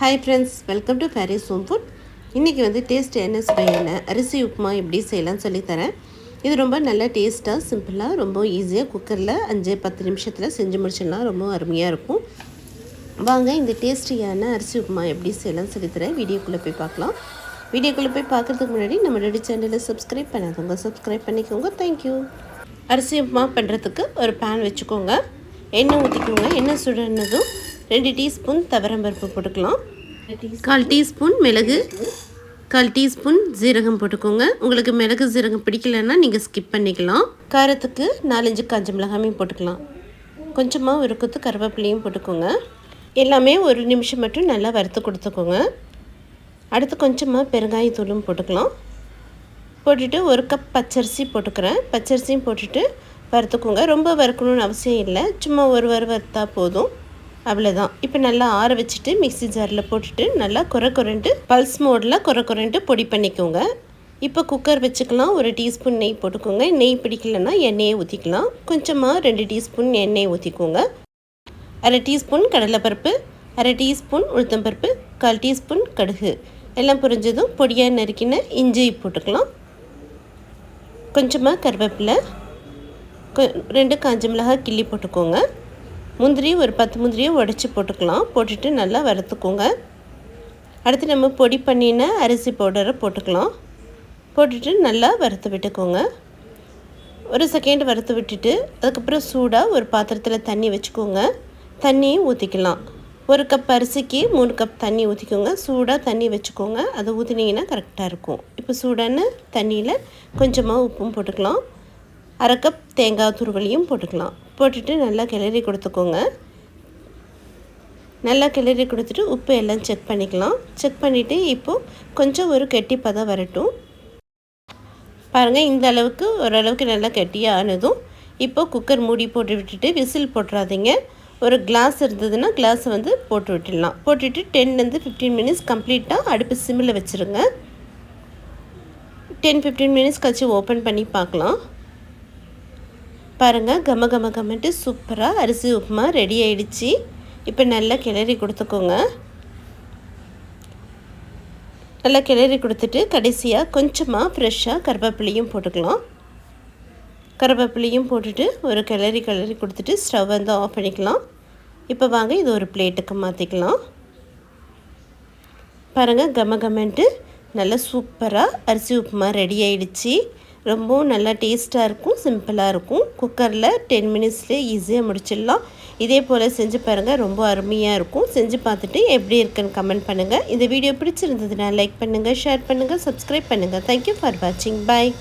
Hi friends welcome to Faris home food இன்றைக்கி வந்து taste என்ன சுவையான அரிசி உப்புமா எப்படி செய்யலாம்னு சொல்லித்தரேன் இது ரொம்ப நல்ல டேஸ்ட்டாக சிம்பிளாக ரொம்ப ஈஸியாக குக்கரில் அஞ்சு பத்து நிமிஷத்தில் செஞ்சு முடிச்சிடலாம். ரொம்ப அருமையாக இருக்கும். வாங்க இந்த டேஸ்டியான அரிசி உப்புமா எப்படி செய்யலாம்னு சொல்லித்தரேன் வீடியோக்குள்ளே போய் பார்க்கலாம். வீடியோக்குள்ளே போய் பார்க்குறதுக்கு முன்னாடி நம்மளோட சேனலை சப்ஸ்கிரைப் பண்ணாதவங்க சப்ஸ்கிரைப் பண்ணிக்கோங்க. தேங்க்யூ அரிசி உப்புமா பண்ணுறதுக்கு ஒரு பேன் வச்சுக்கோங்க. எண்ணெய் ஊற்றிக்கோங்க எண்ணெய் சுடனதும் ரெண்டு டீஸ்பூன் தவரம்பருப்பு போட்டுக்கலாம். கால் டீஸ்பூன் மிளகு கால் டீஸ்பூன் ஜீரகம் போட்டுக்கோங்க. உங்களுக்கு மிளகு ஜீரகம் பிடிக்கலன்னா நீங்கள் ஸ்கிப் பண்ணிக்கலாம். காரத்துக்கு நாலஞ்சு காஞ்ச மிளகாமையும் போட்டுக்கலாம். கொஞ்சமாக ஒரு கொத்து கருவேப்பிலையும் போட்டுக்கோங்க. எல்லாமே ஒரு நிமிஷம் மட்டும் நல்லா வறுத்து கொடுத்துக்கோங்க. அடுத்து கொஞ்சமாக பெருங்காயத்தூளும் போட்டுக்கலாம். போட்டுட்டு ஒரு கப் பச்சரிசி போட்டுக்கிறேன். பச்சரிசியும் போட்டுட்டு வறுத்துக்கோங்க. ரொம்ப வறுக்கணும்னு அவசியம் இல்லை. சும்மா ஒரு வறு வறுத்தா போதும். அவ்வளோதான் இப்போ நல்லா ஆற வச்சுட்டு மிக்சி ஜாரில் போட்டுட்டு நல்லா குறை குறைண்டு பல்ஸ் மோடில் குறை குறைண்டு பொடி பண்ணிக்கோங்க. இப்போ குக்கர் வச்சுக்கலாம். ஒரு டீஸ்பூன் நெய் போட்டுக்கோங்க. நெய் பிடிக்கலன்னா எண்ணெயை ஊற்றிக்கலாம் கொஞ்சமாக ரெண்டு டீஸ்பூன் எண்ணெயை ஊற்றிக்கோங்க அரை டீஸ்பூன் கடலைப்பருப்பு அரை டீஸ்பூன் உளுத்தம்பருப்பு கால் டீஸ்பூன் கடுகு. எல்லாம் புரிஞ்சதும் பொடியாக நறுக்கின இஞ்சி போட்டுக்கலாம். கொஞ்சமாக கருவேப்பிலை ரெண்டு காஞ்ச மிளகாய் கிள்ளி போட்டுக்கோங்க. முந்திரி ஒரு பத்து முந்திரியை உடச்சி போட்டுக்கலாம். போட்டுட்டு நல்லா வறுத்துக்கோங்க. அடுத்து நம்ம பொடி பண்ணின அரிசி பவுடரை போட்டுக்கலாம். போட்டுட்டு நல்லா வறுத்து விட்டுக்கோங்க. ஒரு செகண்ட் வறுத்து விட்டுட்டு அதுக்கப்புறம் சூடாக ஒரு பாத்திரத்தில் தண்ணி வச்சுக்கோங்க. தண்ணியும் ஊற்றிக்கலாம் ஒரு கப் அரிசிக்கு மூணு கப் தண்ணி ஊற்றிக்கோங்க சூடாக தண்ணி வச்சுக்கோங்க. அதை ஊற்றினீங்கன்னா கரெக்டாக இருக்கும். இப்போ சூடான தண்ணியில் கொஞ்சமாக உப்பும் போட்டுக்கலாம். அரை கப் தேங்காய் துருவலையும் போட்டுக்கலாம். போட்டுட்டு நல்லா கிளறி கொடுத்துக்கோங்க. நல்லா கிளறி கொடுத்துட்டு உப்பு எல்லாம் செக் பண்ணிக்கலாம். செக் பண்ணிவிட்டு இப்போது கொஞ்சம் ஒரு கெட்டி பதம் வரட்டும். பாருங்கள் இந்த அளவுக்கு ஓரளவுக்கு நல்லா கெட்டியாக ஆனதும் இப்போ குக்கர் மூடி போட்டு விட்டுட்டு விசில் போட்டுறாதீங்க. ஒரு கிளாஸ் இருந்ததுன்னா கிளாஸ் வந்து போட்டு விட்டுடலாம். போட்டுவிட்டு டென்லேருந்து ஃபிஃப்டீன் மினிட்ஸ் கம்ப்ளீட்டாக அடுப்பு சிம்மில் வச்சுருங்க. டென் ஃபிஃப்டீன் மினிட்ஸ் கழிச்சு ஓப்பன் பண்ணி பார்க்கலாம். பாருங்கள் கம கம கமட்டு சூப்பராக அரிசி உப்புமா ரெடி ஆயிடுச்சு. இப்போ நல்லா கிளறி கொடுத்துக்கோங்க. நல்லா கிளறி கொடுத்துட்டு கடைசியாக கொஞ்சமாக ஃப்ரெஷ்ஷாக கருவேப்பிலையும் போட்டுக்கலாம். கருவேப்பிலையும் போட்டுட்டு ஒரு கிளறி கிளறி கொடுத்துட்டு ஸ்டவ் வந்து ஆஃப் பண்ணிக்கலாம். இப்போ வாங்க இது ஒரு பிளேட்டுக்கு மாற்றிக்கலாம் பாருங்கள் கம கமன்ட்டு நல்லா சூப்பராக அரிசி உப்புமா ரெடி ஆயிடுச்சு. ரொம்பவும் நல்லா டேஸ்ட்டாக இருக்கும் சிம்பிளாக இருக்கும். குக்கரில் டென் மினிட்ஸ்லேயே ஈஸியாக முடிச்சிடலாம். இதே போல் செஞ்சு பாருங்கள் ரொம்ப அருமையாக இருக்கும். செஞ்சு பார்த்துட்டு எப்படி இருக்குன்னு கமெண்ட் பண்ணுங்கள் இந்த வீடியோ பிடிச்சிருந்ததுன்னா லைக் பண்ணுங்கள் ஷேர் பண்ணுங்கள் சப்ஸ்கிரைப் பண்ணுங்கள் தேங்க்யூ ஃபார் வாட்சிங் பாய்